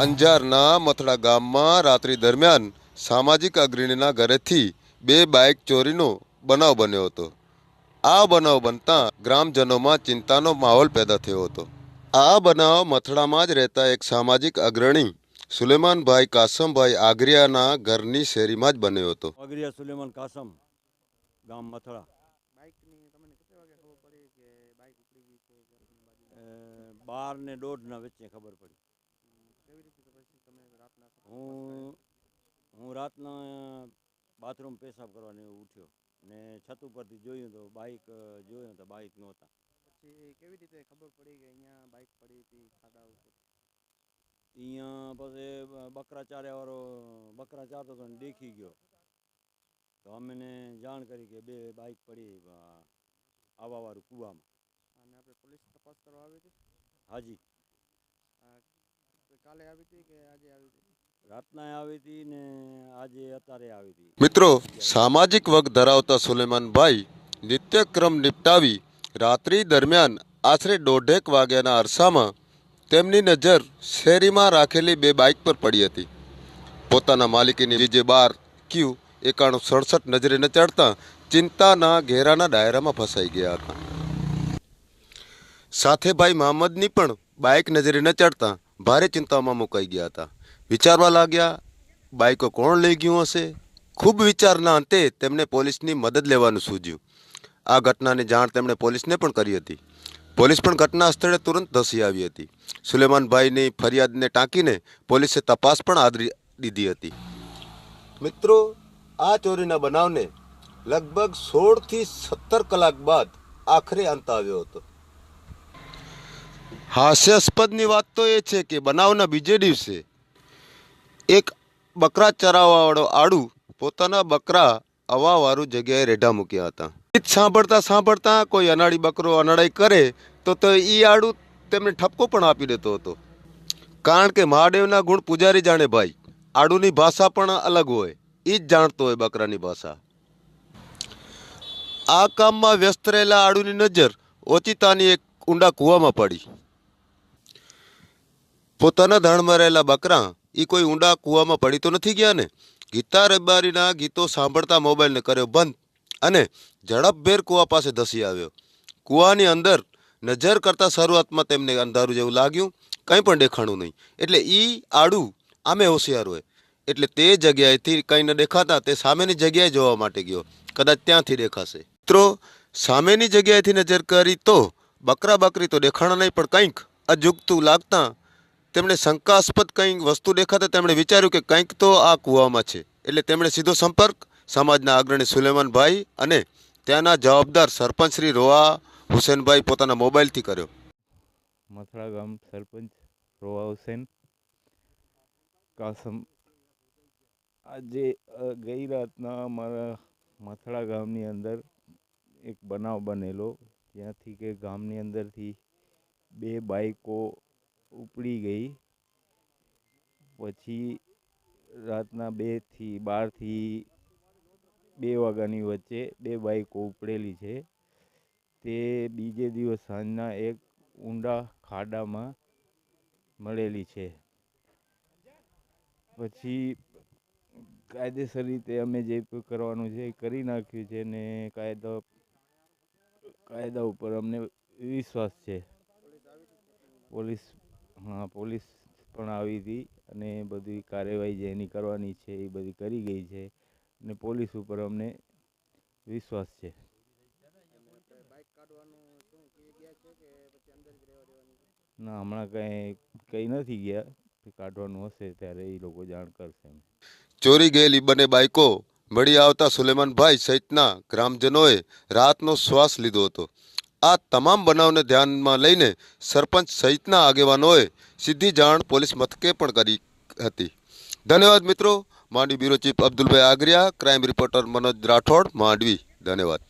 અંજારના મથડા ગામમાં રાત્રિ દરમિયાન સામાજિક અગ્રણીના ઘરેથી બે બાઇક ચોરીનો બનાવ બન્યો હતો. આ બનાવ બનતા ગ્રામજનોમાં ચિંતાનો માહોલ પેદા થયો હતો. આ બનાવ મથડામાં જ રહેતા એક સામાજિક અગ્રણી સુલેમાનભાઈ કાસમભાઈ આગરિયાના ઘરની શેરીમાં જ બન્યો હતો. આગરિયા સુલેમાન કાસમ ગામ મથડા. બાઇકની તમને કેટલા વાગે ખબર પડી કે બાઇક ઉપડી ગઈ છે ઘરની બાજુમાં? અ, બાર ને દોઢના વચ્ચે ખબર પડી. હું હું રાતના બાથરૂમ પેશાબ કરવાની ઉઠ્યો ને છત ઉપરથી જોયું તો બાઇક જોયું તો બાઇક નહોતા. પછી કેવી રીતે ખબર પડી કે અહીંયા બાઇક પડી હતી ખાડા ઉપર? અહીંયા પછી બકરા ચાર્યાવાળો બકરા ચારતો હતો ને દેખી ગયો. તો અમને જાણ કરી કે બે બાઇક પડી આવવાવાળું કૂવામાં. અને આપણે પોલીસ તપાસ કરવા આવી હતી? હાજી. કાલે આવી હતી કે આજે આવી હતી? રાતના આવી હતી ને આજે અત્યારે આવી હતી. મિત્રો સામાજિક વગ ધરાવતા સુલેમાનભાઈ નિત્યક્રમ નિપટાવી રાત્રિ દરમિયાન આશરે દોઢેક વાગ્યાના અરસામાં તેમની નજર શેરીમાં રાખેલી બે બાઇક પર પડી હતી. પોતાના માલિકીની બીજે બાર ક્યુ એકાણું સડસઠ નજરે ન ચડતા ચિંતાના ઘેરાના ડાયરામાં ફસાઈ ગયા હતા. સાથે ભાઈ મહમ્મદની પણ બાઇક નજરે ન ચડતા ભારે ચિંતામાં મુકાઈ ગયા હતા. વિચારવા લાગ્યા બાઇકો કોણ લઈ ગયું હશે? ખૂબ વિચારના અંતે તેમને પોલીસની મદદ લેવાનું સૂજ્યું. આ ઘટનાની જાણ તેમણે પોલીસને પણ કરી હતી. પોલીસ પણ ઘટના સ્થળે તુરંત ધસી આવી હતી. સુલેમાનભાઈની ફરિયાદને ટાંકીને પોલીસે તપાસ પણ આદરી દીધી હતી. મિત્રો, આ ચોરીના બનાવને લગભગ સોળથી સત્તર કલાક બાદ આખરે અંત આવ્યો હતો. હાસ્યાસ્પદની વાત તો એ છે કે બનાવના બીજે દિવસે એક બકરા ચરાવવાવાળો આડુ પોતાના બકરા અવાવાળું જગ્યાએ રેઢા મૂક્યા હતા. ગીત સાંભળતા સાંભળતા કોઈ અનાળી બકરો અનાળાઈ કરે તો તો એ આડુ તેમને ઠપકો પણ આપી દેતો હતો. કારણ કે મહાદેવના ગુણ પૂજારી જાણે ભાઈ, આડુની ભાષા પણ અલગ હોય એ જ જાણતો હોય બકરાની ભાષા. આ કામમાં વ્યસ્ત રહેલા આડુની નજર ઓચિતાની એક ઊંડા કૂવામાં પડી. પોતાના ધાણમાં રહેલા બકરા એ કોઈ ઊંડા કૂવામાં પડી તો નથી ગયા ને? ગીતા રબારીના ગીતો સાંભળતા મોબાઈલને કર્યો બંધ અને ઝડપભેર કૂવા પાસે ધસી આવ્યો. કૂવાની અંદર નજર કરતાં શરૂઆતમાં તેમને અંધારું જેવું લાગ્યું, કંઈ પણ દેખાણું નહીં. એટલે એ આડું આમે હોશિયાર હોય. એટલે તે જગ્યાએથી કંઈ ન દેખાતા, તે સામેની જગ્યાએ જોવા માટે ગયો. કદાચ ત્યાંથી દેખાશે. મિત્રો, સામેની જગ્યાએથી નજર કરી તો બકરા બકરી તો દેખાણા નહીં, પણ કંઈક અજુગતું લાગતા તેમણે શંકાસ્પદ કંઈક વસ્તુ દેખાતા તેમણે વિચાર્યું કે કંઈક તો આ કૂવામાં છે. એટલે તેમણે સીધો સંપર્ક સમાજના અગ્રણી સુલેમાનભાઈ અને ત્યાંના જવાબદાર સરપંચ શ્રી રોવા હુસેનભાઈ પોતાના મોબાઈલથી કર્યો. મથડા ગામ સરપંચ રોવા હુસેન. કાસમ. આજે ગઈ રાતના અમારા મથડા ગામની અંદર એક બનાવ બનેલો. ત્યાંથી કે ગામની અંદરથી બે બાઈકો ઉપડી ગઈ. પછી રાતના બેથી બારથી બે વાગ્યાની વચ્ચે બે બાઈકો ઉપડેલી છે. તે બીજે દિવસ સાંજના એક ઊંડા ખાડામાં મળેલી છે. પછી કાયદેસર રીતે અમે જે કરવાનું છે એ કરી નાખ્યું છે ને કાયદો, કાયદા ઉપર અમને વિશ્વાસ છે. પોલીસ હા, પોલીસ પણ આવી હતી અને બધી કાર્યવાહી જે એની કરવાની છે એ બધી કરી ગઈ છે અને પોલીસ ઉપર અમને વિશ્વાસ છે. બાઇક ના, હમણાં કંઈ કંઈ નથી ગયા. કાઢવાનું હશે ત્યારે એ લોકો જાણ કરશે ચોરી ગયેલી બંને બાઈકો મળી આવતા સુલેમાનભાઈ સહિતના ગ્રામજનોએ રાતનો શ્વાસ લીધો હતો. આ તમામ બનાવને ધ્યાનમાં લઈને સરપંચ સહિતના આગેવાનોએ સીધી જાણ પોલીસ મથકે પણ કરી હતી. ધન્યવાદ મિત્રો. Mandvi bureau chief Abdulbhai Agariya, crime reporter Manoj Rathod, Mandvi. ધન્યવાદ.